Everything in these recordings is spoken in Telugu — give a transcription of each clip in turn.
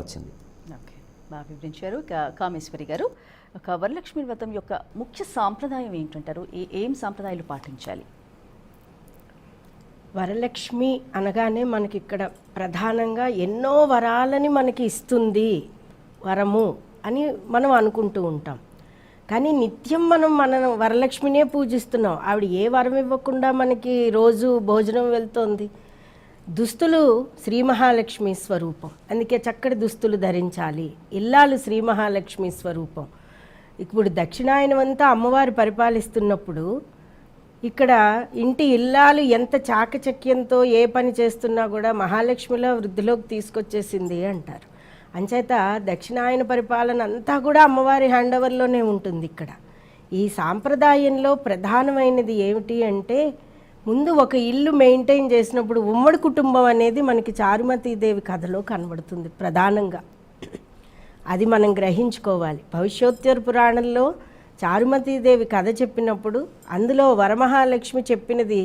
వచ్చింది. ఓకే. బాగా వివరించారు. కామేశ్వరి గారు ఒక వరలక్ష్మి వ్రతం యొక్క ముఖ్య సాంప్రదాయం ఏంటంటారు? ఏ ఏం సాంప్రదాయాలు పాటించాలి? వరలక్ష్మి అనగానే మనకి ఇక్కడ ప్రధానంగా ఎన్నో వరాలని మనకి ఇస్తుంది వరము అని మనం అనుకుంటూ ఉంటాం. కానీ నిత్యం మనం మన వరలక్ష్మినే పూజిస్తున్నాం. ఆవిడ ఏ వరం ఇవ్వకుండా మనకి రోజు భోజనం వెళ్తోంది. దుస్తులు శ్రీ మహాలక్ష్మి స్వరూపం. అందుకే చక్కటి దుస్తులు ధరించాలి. ఇల్లాలు శ్రీ మహాలక్ష్మి స్వరూపం. ఇప్పుడు దక్షిణాయనమంతా అమ్మవారు పరిపాలిస్తున్నప్పుడు ఇక్కడ ఇంటి ఇల్లాలు ఎంత చాకచక్యంతో ఏ పని చేస్తున్నా కూడా మహాలక్ష్మిలో వృద్ధిలోకి తీసుకొచ్చేసింది అంటారు. అంచేత దక్షిణాయన పరిపాలన అంతా కూడా అమ్మవారి హ్యాండ్ ఓవర్లోనే ఉంటుంది ఇక్కడ. ఈ సాంప్రదాయంలో ప్రధానమైనది ఏమిటి అంటే ముందు ఒక ఇల్లు మెయింటైన్ చేసినప్పుడు ఉమ్మడి కుటుంబం అనేది మనకి చారుమతీదేవి కథలో కనబడుతుంది ప్రధానంగా. అది మనం గ్రహించుకోవాలి. భవిష్యోత్తర పురాణంలో చారుమతీదేవి కథ చెప్పినప్పుడు అందులో వరమహాలక్ష్మి చెప్పినది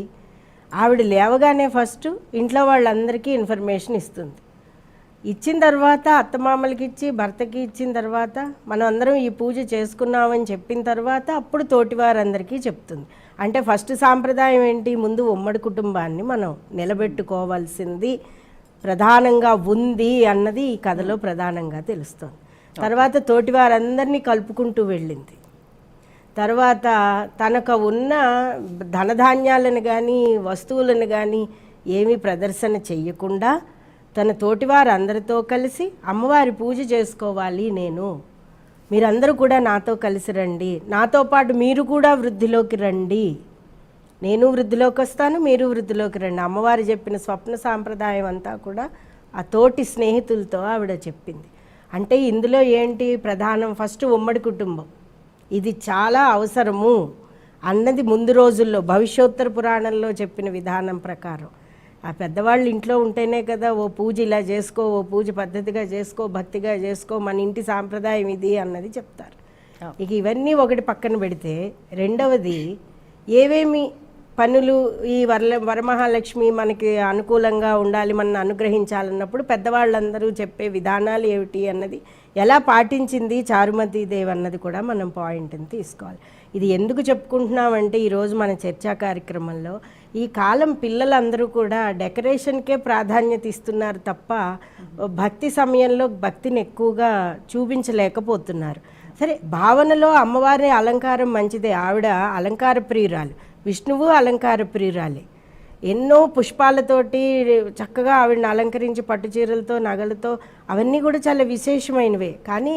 ఆవిడ లేవగానే ఫస్ట్ ఇంట్లో వాళ్ళందరికీ ఇన్ఫర్మేషన్ ఇస్తుంది. ఇచ్చిన తర్వాత అత్తమామలకి ఇచ్చి భర్తకి ఇచ్చిన తర్వాత మనం అందరం ఈ పూజ చేసుకున్నామని చెప్పిన తర్వాత అప్పుడు తోటివారందరికీ చెప్తుంది. అంటే ఫస్ట్ సాంప్రదాయం ఏంటి? ముందు ఉమ్మడి కుటుంబాన్ని మనం నిలబెట్టుకోవాల్సింది ప్రధానంగా ఉంది అన్నది ఈ కథలో ప్రధానంగా తెలుస్తుంది. తర్వాత తోటివారందరినీ కలుపుకుంటూ వెళ్ళింది. తర్వాత తనకు ఉన్న ధనధాన్యాలను కానీ వస్తువులను కానీ ఏమీ ప్రదర్శన చెయ్యకుండా తన తోటివారు అందరితో కలిసి అమ్మవారి పూజ చేసుకోవాలి నేను. మీరందరూ కూడా నాతో కలిసి రండి. నాతో పాటు మీరు కూడా వృద్ధిలోకి రండి. నేను వృద్ధిలోకి వస్తాను మీరు వృద్ధిలోకి రండి. అమ్మవారు చెప్పిన స్వప్న సాంప్రదాయం అంతా కూడా ఆ తోటి స్నేహితులతో ఆవిడ చెప్పింది. అంటే ఇందులో ఏంటి ప్రధానం? ఫస్ట్ ఉమ్మడి కుటుంబం. ఇది చాలా అవసరము. అన్నది ముందు రోజుల్లో భవిష్యోత్తర పురాణంలో చెప్పిన విధానం ప్రకారం. ఆ పెద్దవాళ్ళు ఇంట్లో ఉంటేనే కదా ఓ పూజ ఇలా చేసుకో ఓ పూజ పద్ధతిగా చేసుకో భక్తిగా చేసుకో మన ఇంటి సాంప్రదాయం ఇది అన్నది చెప్తారు. ఇక ఇవన్నీ ఒకటి పక్కన పెడితే రెండవది ఏవేమి పనులు ఈ వరల వరమహాలక్ష్మి మనకి అనుకూలంగా ఉండాలి మన అనుగ్రహించాలన్నప్పుడు పెద్దవాళ్ళందరూ చెప్పే విధానాలు ఏమిటి అన్నది ఎలా పాటించింది చారుమతి దేవి అన్నది కూడా మనం పాయింట్ని తీసుకోవాలి. ఇది ఎందుకు చెప్పుకుంటున్నామంటే ఈరోజు మన చర్చా కార్యక్రమంలో ఈ కాలం పిల్లలందరూ కూడా డెకరేషన్కే ప్రాధాన్యత ఇస్తున్నారు తప్ప భక్తి సమయంలో భక్తిని ఎక్కువగా చూపించలేకపోతున్నారు. సరే భావనలో అమ్మవారి అలంకారం మంచిదే ఆవిడ అలంకార ప్రియురాలు విష్ణువు అలంకార ప్రియురాలే. ఎన్నో పుష్పాలతోటి చక్కగా ఆవిడని అలంకరించి పట్టు చీరలతో నగలతో అవన్నీ కూడా చాలా విశేషమైనవే. కానీ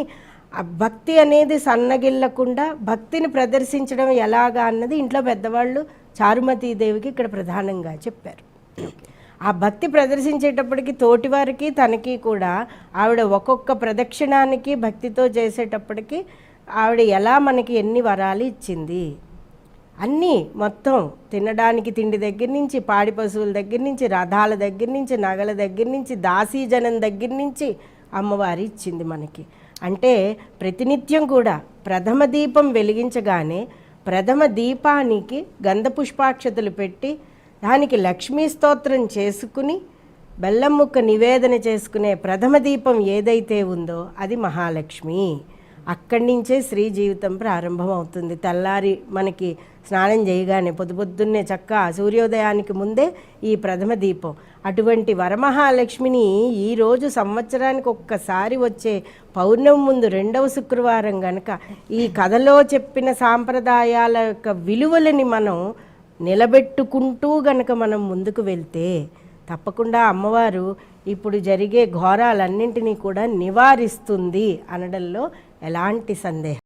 ఆ భక్తి అనేది సన్నగిల్లకుండా భక్తిని ప్రదర్శించడం ఎలాగా అన్నది ఇంట్లో పెద్దవాళ్ళు చారుమతీ దేవికి ఇక్కడ ప్రధానంగా చెప్పారు. ఆ భక్తి ప్రదర్శించేటప్పటికి తోటివారికి తనకి కూడా ఆవిడ ఒక్కొక్క ప్రదక్షిణానికి భక్తితో చేసేటప్పటికి ఆవిడ ఎలా మనకి ఎన్ని వరాలు ఇచ్చింది? అన్నీ మొత్తం తినడానికి తిండి దగ్గర నుంచి పాడి పశువుల దగ్గర నుంచి రథాల దగ్గర నుంచి నగల దగ్గర నుంచి దాసీజనం దగ్గర నుంచి అమ్మవారి ఇచ్చింది మనకి. అంటే ప్రతినిత్యం కూడా ప్రథమ దీపం వెలిగించగానే ప్రథమ దీపానికి గంధ పుష్పాక్షతలు పెట్టి దానికి లక్ష్మీ స్తోత్రం చేసుకుని బెల్లం ముక్క నివేదన చేసుకునే ప్రథమ దీపం ఏదైతే ఉందో అది మహాలక్ష్మి. అక్కడి నుంచే స్త్రీ జీవితం ప్రారంభం అవుతుంది తెల్లారి మనకి స్నానం చేయగానే పొద్దు పొద్దున్నే చక్క సూర్యోదయానికి ముందే ఈ ప్రథమ దీపం. అటువంటి వరమహాలక్ష్మిని ఈరోజు సంవత్సరానికి ఒక్కసారి వచ్చే పౌర్ణమి ముందు రెండవ శుక్రవారం గనక ఈ కథలో చెప్పిన సాంప్రదాయాల యొక్క విలువలని మనం నిలబెట్టుకుంటూ గనక మనం ముందుకు వెళ్తే తప్పకుండా అమ్మవారు ఇప్పుడు జరిగే ఘోరాలన్నింటినీ కూడా నివారిస్తుంది అనడంలో ఎలాంటి సందేహం?